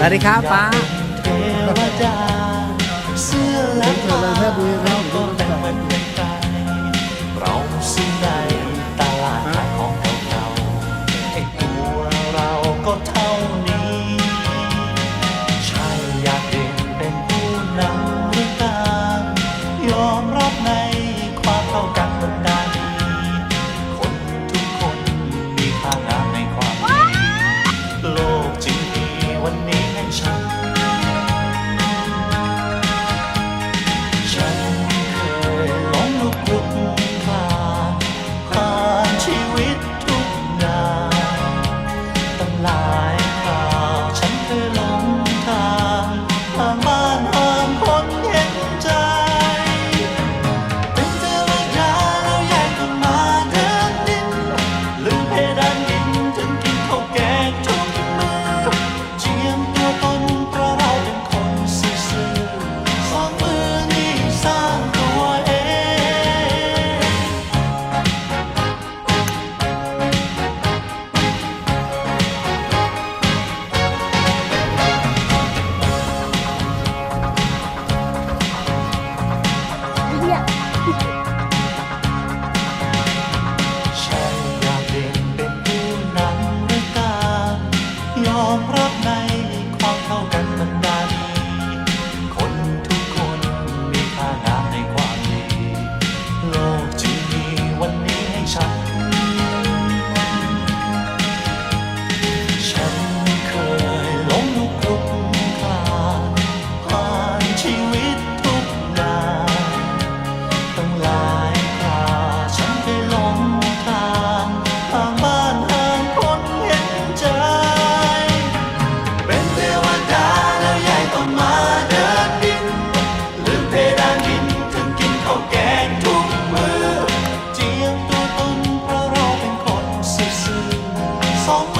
สวัสดีครับป้าเทวดาเสื้อและเกิ Oh.